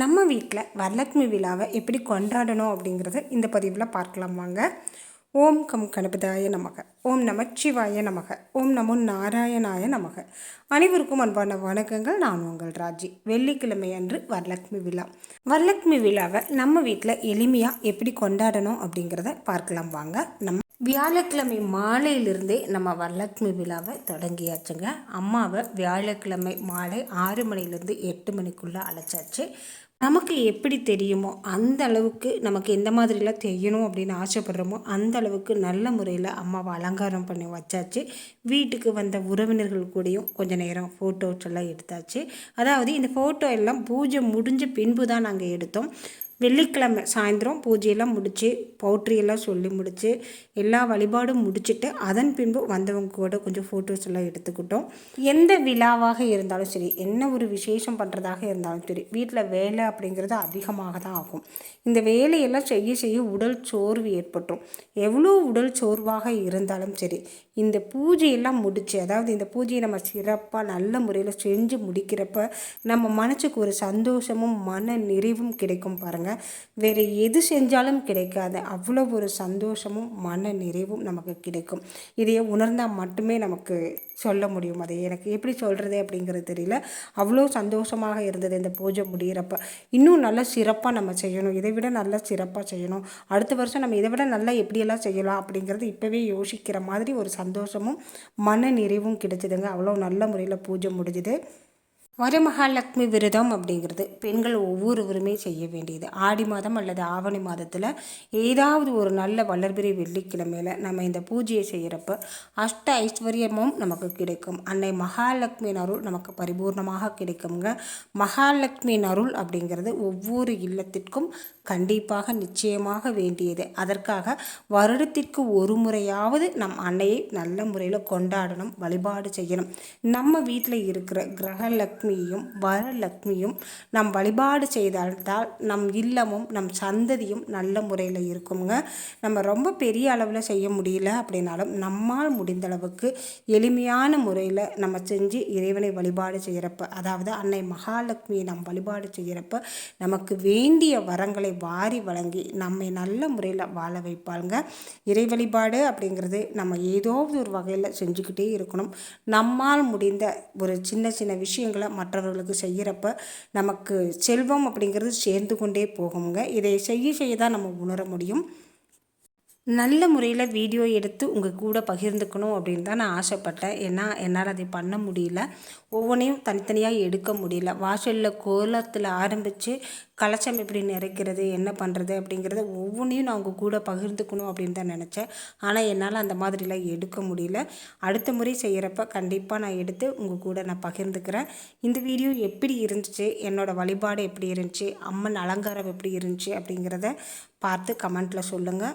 நம்ம வீட்டில் வரலட்சுமி விழாவை எப்படி கொண்டாடணும் அப்படிங்கிறத இந்த பதிவில் பார்க்கலாம் வாங்க. ஓம் கம் கணபதாய நமக. ஓம் நமச்சிவாய நமக. ஓம் நமோ நாராயணாய நமக. அனைவருக்கும் அன்பான வணக்கங்கள். நான் உங்கள் ராஜி. வெள்ளிக்கிழமை அன்று வரலட்சுமி விழா. வரலட்சுமி விழாவை நம்ம வீட்டில் எளிமையாக எப்படி கொண்டாடணும் அப்படிங்கிறத பார்க்கலாம் வாங்க. நம்ம வியாழக்கிழமை மாலையிலிருந்தே நம்ம வரலட்சுமி விழாவை தொடங்கியாச்சுங்க. அம்மாவை வியாழக்கிழமை மாலை ஆறு மணிலேருந்து எட்டு மணிக்குள்ளே அழைச்சாச்சு. நமக்கு எப்படி தெரியுமோ அந்த அளவுக்கு நமக்கு எந்த மாதிரிலாம் தெரியணும் அப்படின்னு ஆசைப்படுறோமோ அந்த அளவுக்கு நல்ல முறையில் அம்மாவை அலங்காரம் பண்ணி வச்சாச்சு. வீட்டுக்கு வந்த உறவினர்கள் கூடயும் கொஞ்சம் நேரம் ஃபோட்டோஸ் எல்லாம் எடுத்தாச்சு. அதாவது இந்த ஃபோட்டோ எல்லாம் பூஜை முடிஞ்ச பின்பு தான் நாங்கள் எடுத்தோம். வெள்ளிக்கிழமை சாயந்தரம் பூஜையெல்லாம் முடித்து பவுட்ரியெல்லாம் சொல்லி முடித்து எல்லா வழிபாடும் முடிச்சுட்டு அதன் பின்பு வந்தவங்க கூட கொஞ்சம் ஃபோட்டோஸ் எல்லாம் எடுத்துக்கிட்டோம். எந்த விழாவாக இருந்தாலும் சரி என்ன ஒரு விசேஷம் பண்ணுறதாக இருந்தாலும் சரி வீட்டில் வேலை அப்படிங்கிறது அதிகமாக தான் ஆகும். இந்த வேலையெல்லாம் செய்ய செய்ய உடல் சோர்வு ஏற்பட்டுரும். எவ்வளோ உடல் சோர்வாக இருந்தாலும் சரி இந்த பூஜையெல்லாம் முடித்து அதாவது இந்த பூஜையை நம்ம சிறப்பாக நல்ல முறையில் செஞ்சு முடிக்கிறப்ப நம்ம மனசுக்கு ஒரு சந்தோஷமும் மன நிறைவும் கிடைக்கும் பாருங்கள் வேறு எது செஞ்சாலும் கிடைக்காது அவ்வளோ ஒரு சந்தோஷமும் மன நிறைவும் நமக்கு கிடைக்கும். இதையே உணர்ந்தால் மட்டுமே நமக்கு சொல்ல முடியும். அதை எனக்கு எப்படி சொல்கிறது அப்படிங்கிறது தெரியல. அவ்வளோ சந்தோஷமாக இருந்தது இந்த பூஜை முடிகிறப்ப இன்னும் நல்லா சிறப்பாக நம்ம செய்யணும். இதை விட நல்லா சிறப்பாக செய்யணும். அடுத்த வருஷம் நம்ம இதை விட நல்லா எப்படியெல்லாம் செய்யலாம் அப்படிங்கிறது இப்போவே யோசிக்கிற மாதிரி ஒரு சந்தோஷமும் மன நிறைவும் கிடைச்சிதுங்க. அவ்வளோ நல்ல முறையில் பூஜை முடிஞ்சுது. வரமகாலட்சுமி விரதம் அப்படிங்கிறது பெண்கள் ஒவ்வொருவருமே செய்ய வேண்டியது. ஆடி மாதம் அல்லது ஆவணி மாதத்தில் ஏதாவது ஒரு நல்ல வளர்பிறை வெள்ளிக்கிழமையில் நம்ம இந்த பூஜையை செய்கிறப்ப அஷ்ட ஐஸ்வர்யமும் நமக்கு கிடைக்கும். அன்னை மகாலட்சுமி அருள் நமக்கு பரிபூர்ணமாக கிடைக்குங்க மகாலட்சுமி அருள் அப்படிங்கிறது ஒவ்வொரு இல்லத்திற்கும் கண்டிப்பாக நிச்சயமாக வேண்டியது. அதற்காக வருடத்திற்கு ஒரு முறையாவது நம் அன்னையை நல்ல முறையில் கொண்டாடணும் வழிபாடு செய்யணும். நம்ம வீட்டில் இருக்கிற கிரகலக் லக்ஷ்மியும் வரலக்ஷ்மியும் நம் வழிபாடு செய்தால்தான் நம் இல்லமும் நம் சந்ததியும் நல்ல முறையில் இருக்குங்க நம்ம ரொம்ப பெரிய அளவில் செய்ய முடியல அப்படின்னாலும் நம்மால் முடிந்த அளவுக்கு எளிமையான முறையில் நம்ம செஞ்சு இறைவனை வழிபாடு செய்கிறப்ப அதாவது அன்னை மகாலட்சுமியை நம் வழிபாடு செய்கிறப்ப நமக்கு வேண்டிய வரங்களை வாரி வழங்கி நம்மை நல்ல முறையில் வாழ வைப்பாங்க இறை வழிபாடு அப்படிங்கிறது நம்ம ஏதோ ஒரு வகையில் செஞ்சுக்கிட்டே இருக்கணும். நம்மால் முடிந்த ஒரு சின்ன சின்ன விஷயங்களை மற்றவர்களுக்கு செய்கிறப்ப நமக்கு செல்வம் அப்படிங்கிறது சேர்ந்து கொண்டே போகுங்க. இதை செய்ய செய்ய தான் நம்ம உணர முடியும். நல்ல முறையில் வீடியோ எடுத்து உங்கள் கூட பகிர்ந்துக்கணும் அப்படின்னு தான் நான் ஆசைப்பட்டேன். ஏன்னா என்னால் அதை பண்ண முடியல. ஒவ்வொன்றையும் தனித்தனியாக எடுக்க முடியல. வாசலில் கோலத்தில் ஆரம்பித்து கலச்சம் எப்படி நிறைக்கிறது என்ன பண்ணுறது அப்படிங்கிறத ஒவ்வொன்றையும் நான் உங்கள் கூட பகிர்ந்துக்கணும் அப்படின்னு தான் நினச்சேன். ஆனால் என்னால் அந்த மாதிரிலாம் எடுக்க முடியல. அடுத்த முறை செய்கிறப்ப கண்டிப்பாக நான் எடுத்து உங்கள் கூட நான் பகிர்ந்துக்கிறேன். இந்த வீடியோ எப்படி இருந்துச்சு? என்னோடய வழிபாடு எப்படி இருந்துச்சு? அம்மன் அலங்காரம் எப்படி இருந்துச்சு அப்படிங்கிறத பார்த்து கமெண்ட்டில் சொல்லுங்கள்